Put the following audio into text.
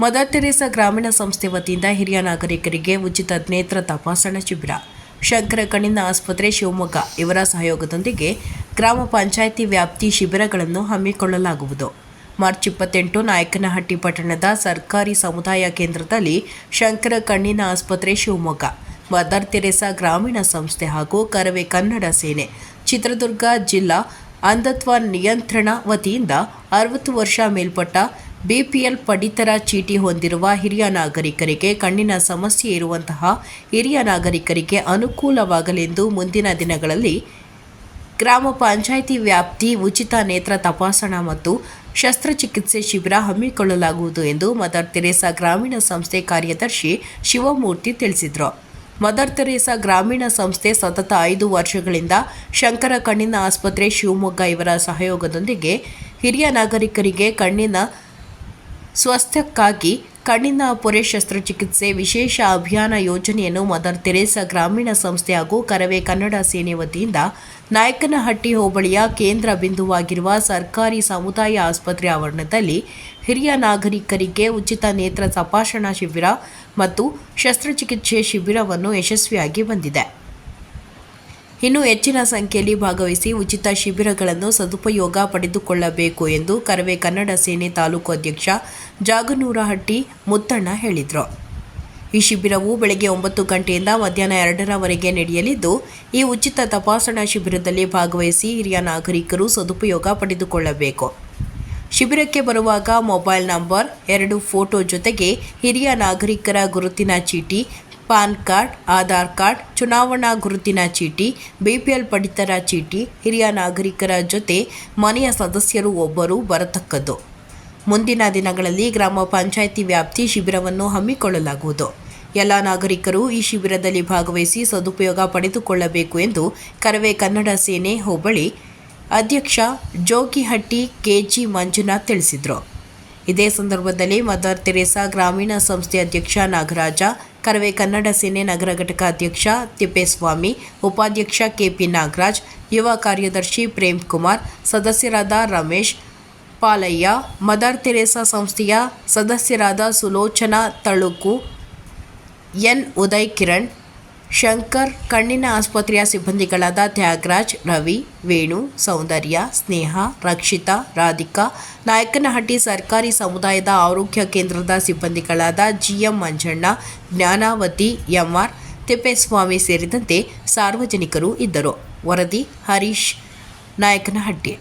Mother Teresa ಗ್ರಾಮೀಣ ಸಂಸ್ಥೆ ವತಿಯಿಂದ ಹಿರಿಯ ನಾಗರಿಕರಿಗೆ ಉಚಿತ ನೇತ್ರ ತಪಾಸಣಾ ಶಿಬಿರ. ಶಂಕರ ಕಣ್ಣಿನ ಆಸ್ಪತ್ರೆ ಶಿವಮೊಗ್ಗ. ಇವರ ಸಹಯೋಗದೊಂದಿಗೆ ಗ್ರಾಮ ಪಂಚಾಯಿತಿ ವ್ಯಾಪ್ತಿ ಶಿಬಿರಗಳನ್ನು ಹಮ್ಮಿಕೊಳ್ಳಲಾಗುವುದು. ಮಾರ್ಚ್ ಇಪ್ಪತ್ತೆಂಟು ನಾಯಕನಹಟ್ಟಿ ಪಟ್ಟಣದ ಸರ್ಕಾರಿ ಸಮುದಾಯ ಕೇಂದ್ರದಲ್ಲಿ ಶಂಕರ ಕಣ್ಣಿನ ಆಸ್ಪತ್ರೆ ಶಿವಮೊಗ್ಗ. ಮದರ್ ತೆರೇಸಾ ಗ್ರಾಮೀಣ ಸಂಸ್ಥೆ ಹಾಗೂ ಕರವೇ ಕನ್ನಡ ಸೇನೆ. ಚಿತ್ರದುರ್ಗ ಜಿಲ್ಲಾ ಅಂಧತ್ವ ನಿಯಂತ್ರಣ ವತಿಯಿಂದ ಅರವತ್ತು ವರ್ಷ ಮೇಲ್ಪಟ್ಟ ಬಿಪಿಎಲ್ ಪಡಿತರ ಚೀಟಿ ಹೊಂದಿರುವ ಹಿರಿಯ ನಾಗರಿಕರಿಗೆ ಕಣ್ಣಿನ ಸಮಸ್ಯೆ ಇರುವಂತಹ ಹಿರಿಯ ನಾಗರಿಕರಿಗೆ ಅನುಕೂಲವಾಗಲೆಂದು ಮುಂದಿನ ದಿನಗಳಲ್ಲಿ ಗ್ರಾಮ ಪಂಚಾಯಿತಿ ವ್ಯಾಪ್ತಿ ಉಚಿತ ನೇತ್ರ ತಪಾಸಣಾ ಮತ್ತು ಶಸ್ತ್ರಚಿಕಿತ್ಸೆ ಶಿಬಿರ ಹಮ್ಮಿಕೊಳ್ಳಲಾಗುವುದು ಎಂದು ಮದರ್ ತೆರೇಸಾ ಗ್ರಾಮೀಣ ಸಂಸ್ಥೆ ಕಾರ್ಯದರ್ಶಿ ಶಿವಮೂರ್ತಿ ತಿಳಿಸಿದರು. ಮದರ್ ತೆರೇಸಾ ಗ್ರಾಮೀಣ ಸಂಸ್ಥೆ ಸತತ ಐದು ವರ್ಷಗಳಿಂದ ಶಂಕರ ಕಣ್ಣಿನ ಆಸ್ಪತ್ರೆ ಶಿವಮೊಗ್ಗ ಇವರ ಸಹಯೋಗದೊಂದಿಗೆ ಹಿರಿಯ ನಾಗರಿಕರಿಗೆ ಕಣ್ಣಿನ ಸ್ವಾಸ್ಥ್ಯಕ್ಕಾಗಿ ಕಣ್ಣಿನ ಪೊರೆ ಶಸ್ತ್ರಚಿಕಿತ್ಸೆ ವಿಶೇಷ ಅಭಿಯಾನ ಯೋಜನೆಯನ್ನು ಮದರ್ ತೆರೇಸಾ ಗ್ರಾಮೀಣ ಸಂಸ್ಥೆ ಹಾಗೂ ಕರವೇ ಕನ್ನಡ ಸೇನೆ ವತಿಯಿಂದ ನಾಯಕನಹಟ್ಟಿ ಹೋಬಳಿಯ ಕೇಂದ್ರ ಬಿಂದುವಾಗಿರುವ ಸರ್ಕಾರಿ ಸಮುದಾಯ ಆಸ್ಪತ್ರೆ ಆವರಣದಲ್ಲಿ ಹಿರಿಯ ನಾಗರಿಕರಿಗೆ ಉಚಿತ ನೇತ್ರ ತಪಾಸಣಾ ಶಿಬಿರ ಮತ್ತು ಶಸ್ತ್ರಚಿಕಿತ್ಸೆ ಶಿಬಿರವನ್ನು ಯಶಸ್ವಿಯಾಗಿ ಬಂದಿದೆ. ಇನ್ನು ಹೆಚ್ಚಿನ ಸಂಖ್ಯೆಯಲ್ಲಿ ಭಾಗವಹಿಸಿ ಉಚಿತ ಶಿಬಿರಗಳನ್ನು ಸದುಪಯೋಗ ಪಡೆದುಕೊಳ್ಳಬೇಕು ಎಂದು ಕರವೇ ಕನ್ನಡ ಸೇನೆ ತಾಲೂಕು ಅಧ್ಯಕ್ಷ ಜಾಗನೂರಹಟ್ಟಿ ಮುತ್ತಣ್ಣ ಹೇಳಿದರು. ಈ ಶಿಬಿರವು ಬೆಳಗ್ಗೆ ಒಂಬತ್ತು ಗಂಟೆಯಿಂದ ಮಧ್ಯಾಹ್ನ ಎರಡರವರೆಗೆ ನಡೆಯಲಿದ್ದು, ಈ ಉಚಿತ ತಪಾಸಣಾ ಶಿಬಿರದಲ್ಲಿ ಭಾಗವಹಿಸಿ ಹಿರಿಯ ನಾಗರಿಕರು ಸದುಪಯೋಗ ಪಡೆದುಕೊಳ್ಳಬೇಕು. ಶಿಬಿರಕ್ಕೆ ಬರುವಾಗ ಮೊಬೈಲ್ ನಂಬರ್, ಎರಡು ಫೋಟೋ ಜೊತೆಗೆ ಹಿರಿಯ ನಾಗರಿಕರ ಗುರುತಿನ ಚೀಟಿ, ಪಾನ್ ಕಾರ್ಡ್, ಆಧಾರ್ ಕಾರ್ಡ್, ಚುನಾವಣಾ ಗುರುತಿನ ಚೀಟಿ, ಬಿಪಿಎಲ್ ಪಡಿತರ ಚೀಟಿ, ಹಿರಿಯ ನಾಗರಿಕರ ಜೊತೆ ಮನೆಯ ಸದಸ್ಯರು ಒಬ್ಬರು ಬರತಕ್ಕದ್ದು. ಮುಂದಿನ ದಿನಗಳಲ್ಲಿ ಗ್ರಾಮ ಪಂಚಾಯಿತಿ ವ್ಯಾಪ್ತಿ ಶಿಬಿರವನ್ನು ಹಮ್ಮಿಕೊಳ್ಳಲಾಗುವುದು. ಎಲ್ಲ ನಾಗರಿಕರು ಈ ಶಿಬಿರದಲ್ಲಿ ಭಾಗವಹಿಸಿ ಸದುಪಯೋಗ ಪಡೆದುಕೊಳ್ಳಬೇಕು ಎಂದು ಕರವೇ ಕನ್ನಡ ಸೇನೆ ಹೋಬಳಿ ಅಧ್ಯಕ್ಷ ಜೋಗಿಹಟ್ಟಿ ಕೆಜಿ ಮಂಜುನಾಥ್ ತಿಳಿಸಿದರು. ಇದೇ ಸಂದರ್ಭದಲ್ಲಿ ಮದರ್ ತೆರೇಸಾ ಗ್ರಾಮೀಣ ಸಂಸ್ಥೆ ಅಧ್ಯಕ್ಷ ನಾಗರಾಜ, ಕರವೇ ಕನ್ನಡ ಸೇನೆ ನಗರ ಘಟಕ ಅಧ್ಯಕ್ಷ ತಿಪ್ಪೇಸ್ವಾಮಿ, ಉಪಾಧ್ಯಕ್ಷ ಕೆಪಿ ನಾಗರಾಜ್, ಯುವ ಕಾರ್ಯದರ್ಶಿ ಪ್ರೇಮ್ ಕುಮಾರ್, ಸದಸ್ಯರಾದ ರಮೇಶ್ ಪಾಲಯ್ಯ, ಮದರ್ ತೆರೇಸಾ ಸಂಸ್ಥೆಯ ಸದಸ್ಯರಾದ ಸುಲೋಚನಾ ತಳುಕು ಎನ್ ಉದಯ್ ಕಿರಣ್ ಶಂಕರ್, ಕಣ್ಣಿನ ಆಸ್ಪತ್ರೆಯ ಸಿಬ್ಬಂದಿಗಳಾದ ತ್ಯಾಗರಾಜ್, ರವಿ, ವೇಣು, ಸೌಂದರ್ಯ, ಸ್ನೇಹ, ರಕ್ಷಿತಾ, ರಾಧಿಕಾ, ನಾಯಕನಹಟ್ಟಿ ಸರ್ಕಾರಿ ಸಮುದಾಯದ ಆರೋಗ್ಯ ಕೇಂದ್ರದ ಸಿಬ್ಬಂದಿಗಳಾದ ಜಿಎಂ ಮಂಜಣ್ಣ, ಜ್ಞಾನಾವತಿ, ಎಂಆರ್ ತಿಪ್ಪೇಸ್ವಾಮಿ ಸೇರಿದಂತೆ ಸಾರ್ವಜನಿಕರು ಇದ್ದರು. ವರದಿ ಹರೀಶ್, ನಾಯಕನಹಟ್ಟಿ.